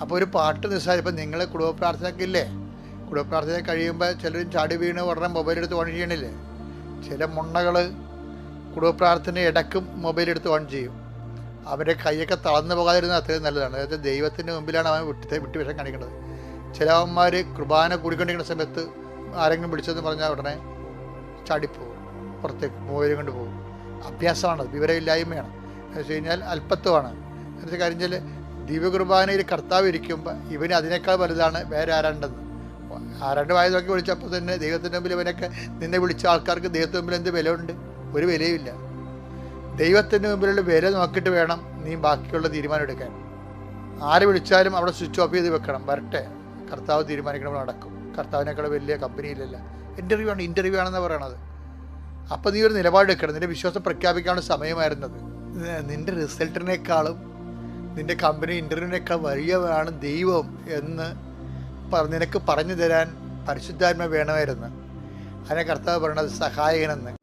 അപ്പോൾ ഒരു പാട്ട് നിസ്സാരം. ഇപ്പം നിങ്ങൾ കുടുംബ പ്രാർത്ഥനക്കില്ലേ കുടുംബ പ്രാർത്ഥന കഴിയുമ്പോൾ ചിലരും ചാടി വീണ് ഉടനെ മൊബൈൽ എടുത്ത് ഓൺ ചെയ്യണില്ലേ? ചില മുണ്ണകൾ കുടുംബ പ്രാർത്ഥന ഇടക്കും മൊബൈൽ എടുത്ത് ഓൺ ചെയ്യും. അവന്റെ കൈയൊക്കെ തളർന്നു പോകാതിരുന്നത് അത്രയും നല്ലതാണ്. അതായത് ദൈവത്തിന്റെ മുമ്പിലാണ് അവൻ വിട്ട് കാണിക്കുന്നത് ചിലവന്മാർ കുർബാന കൂടിക്കൊണ്ടിരിക്കുന്ന സമയത്ത് ആരെങ്കിലും വിളിച്ചതെന്ന് പറഞ്ഞാൽ ഉടനെ ചാടിപ്പോകും. പുറത്തേക്ക് മൊബൈൽ കൊണ്ട് പോകും. അഭ്യാസമാണ് വിവരമില്ലായ്മയാണ്. എന്ന് വെച്ച് കഴിഞ്ഞാൽ അല്പത്വമാണ്. എന്ന് വെച്ചാൽ കാര്യം ദിവ്യകുർബാനയിൽ കർത്താവ് ഇരിക്കുമ്പോൾ ഇവന് അതിനേക്കാൾ വലുതാണ് വേറെ ആരാണ്ടെന്ന് ആരാണ്ട് വായ നോക്കി വിളിച്ചപ്പോൾ തന്നെ ദൈവത്തിന്റെ മുമ്പിൽ ഇവനൊക്കെ നിന്നെ വിളിച്ച ആൾക്കാർക്ക് ദൈവത്തിന്റെ മുമ്പിൽ എന്ത് വിലയുണ്ട്? ഒരു വിലയുമില്ല ദൈവത്തിന്റെ മുമ്പിലുള്ള വില നോക്കിയിട്ട് വേണം നീ ബാക്കിയുള്ള തീരുമാനം എടുക്കാൻ. ആര് വിളിച്ചാലും അവിടെ സ്വിച്ച് ഓഫ് ചെയ്ത് വെക്കണം. വരട്ടെ. കർത്താവ് തീരുമാനിക്കണം നടക്കും. കർത്താവിനേക്കാൾ വലിയ കമ്പനിയിലല്ല ഇന്റർവ്യൂ ആണ്. ഇന്റർവ്യൂ ആണെന്ന് പറയണത്. അപ്പോൾ നീ ഒരു നിലപാടെടുക്കണം. നിന്റെ വിശ്വാസം പ്രഖ്യാപിക്കാനുള്ള സമയമായിരുന്നത്. നിന്റെ റിസൾട്ടിനേക്കാളും നിന്റെ കമ്പനി ഇന്റർവ്യൂവിനേക്കാൾ വലിയവരാണ് ദൈവം എന്ന് നിനക്ക് പറഞ്ഞു തരാൻ പരിശുദ്ധാത്മ വേണമായിരുന്നു. അതിനെ കർത്താവ് പറയണത് സഹായകനെന്ന്.